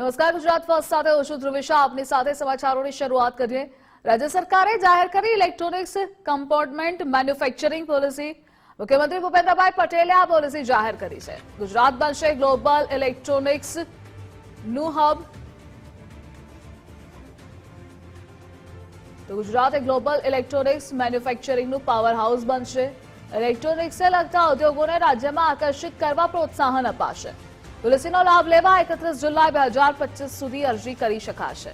નમસ્કાર, ગુજરાત ફર્સ્ટ સાથે હું છું ધ્રુવિશા. આપની સાથે સમાચારોની શરૂઆત કરીએ. રાજ્ય સરકારે જાહેર કરી ઇલેક્ટ્રોનિક્સ કમ્પોર્ટમેન્ટ મેન્યુફેક્ચરિંગ પોલિસી. મુખ્યમંત્રી ભૂપેન્દ્રભાઈ પટેલે આ પોલિસી જાહેર કરી છે. ગુજરાત બનશે ગ્લોબલ ઇલેક્ટ્રોનિક્સનું હબ. તો ગુજરાત ગ્લોબલ ઇલેક્ટ્રોનિક્સ મેન્યુફેક્ચરિંગનું પાવર હાઉસ બનશે. ઇલેક્ટ્રોનિક્સને લગતા ઉદ્યોગોને રાજ્યમાં આકર્ષિત કરવા પ્રોત્સાહન અપાશે. પોલિસીનો લાભ લેવા એકત્રીસ જુલાઈ બે હજાર પચીસ સુધી અરજી કરી શકાશે.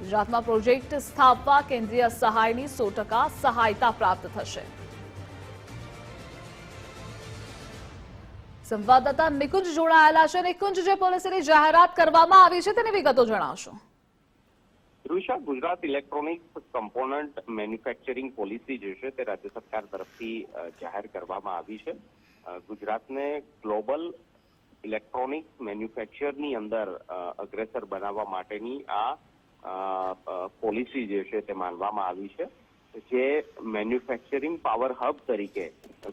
ગુજરાતમાં પ્રોજેક્ટ સ્થાપવા કેન્દ્રીય સહાયની સો ટકા સહાયતા પ્રાપ્ત થશે. સંવાદદાતા નિકુંજ જોડાયેલા છે. નિકુંજ, જે પોલિસીની જાહેરાત કરવામાં આવી છે તેની વિગતો જણાવશો. ધ્રુષા Gujarat electronics component manufacturing policy જે છે તે રાજ્ય સરકાર તરફથી જાહેર કરવામાં આવી છે. ગુજરાતને ગ્લોબલ ઇલેક્ટ્રોનિક્સ મેન્યુફેક્ચરની અંદર અગ્રેસર બનાવવા માટેની આ પોલિસી જે છે તે માનવામાં આવી છે, જે મેન્યુફેક્ચરિંગ પાવર હબ તરીકે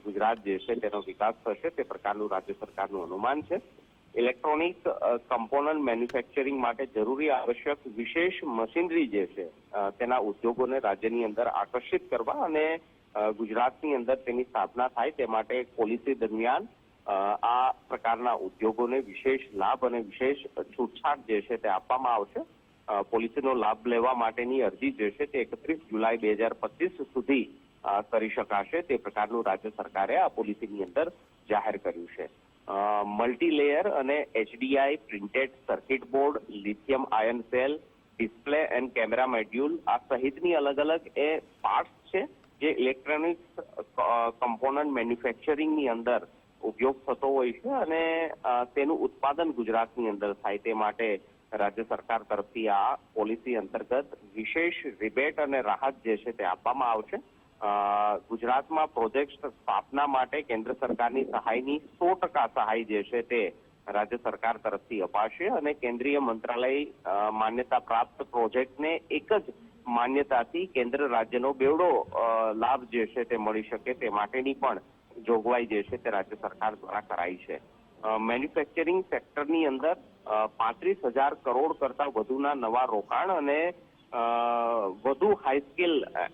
ગુજરાત જે છે તેનો વિકાસ થશે, તે પ્રકારનું રાજ્ય સરકારનું અનુમાન છે. ઇલેક્ટ્રોનિક કમ્પોનન્ટ મેન્યુફેક્ચરિંગ માટે જરૂરી આવશ્યક વિશેષ મશીનરી જે છે તેના ઉદ્યોગોને રાજ્યની અંદર આકર્ષિત કરવા અને ગુજરાતની અંદર તેની સ્થાપના થાય તે માટે પોલિસી દરમિયાન આ પ્રકારના ઉદ્યોગોને વિશેષ લાભ અને વિશેષ છૂટછાટ જે છે તે આપવામાં આવશે. પોલિસીનો લાભ લેવા માટેની અરજી જે છે તે એકત્રીસ જુલાઈ બે હજાર પચીસ સુધી કરી શકાશે. તે પ્રકારનું રાજ્ય સરકારે આ પોલિસીની અંદર જાહેર કર્યું છે. મલ્ટીલેયર અને HDI printed circuit board, lithium ion cell, display and camera module, આ સહિતની અલગ અલગ એ પાર્ટ્સ છે જે ઇલેક્ટ્રોનિક્સ કમ્પોનન્ટ મેન્યુફેક્ચરિંગની અંદર ઉપયોગ થતો હોય છે અને તેનું ઉત્પાદન ગુજરાતની અંદર થાય તે માટે રાજ્ય સરકાર તરફથી આ પોલિસી અંતર્ગત વિશેષ રિબેટ અને રાહત જે છે તે આપવામાં આવશે. ગુજરાતમાં પ્રોજેક્ટ સ્થાપના માટે કેન્દ્ર સરકારની સહાયની સો ટકા સહાય જે છે તે રાજ્ય સરકાર તરફથી અપાશે અને કેન્દ્રીય મંત્રાલય માન્યતા પ્રાપ્ત પ્રોજેક્ટને એક જ માન્યતાથી કેન્દ્ર રાજ્યનો બેવડો લાભ જે છે તે મળી શકે તે માટેની પણ જોગવાઈ જે છે તે રાજ્ય સરકાર દ્વારા કરાઈ છે. મેન્યુફેક્ચરિંગ સેક્ટરની અંદર પાંત્રીસ હજાર કરોડ કરતા વધુના નવા રોકાણ અને વધુ હાઈ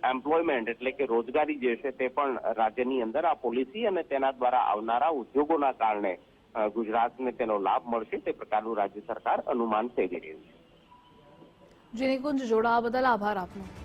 એમ્પ્લોયમેન્ટ એટલે કે રોજગારી જે છે તે પણ રાજ્યની અંદર આ પોલિસી અને તેના દ્વારા આવનારા ઉદ્યોગોના કારણે ગુજરાતને તેનો લાભ મળશે તે પ્રકારનું રાજ્ય સરકાર અનુમાન સેવી રહ્યું છે. જોડાવા બદલ આભાર આપનો.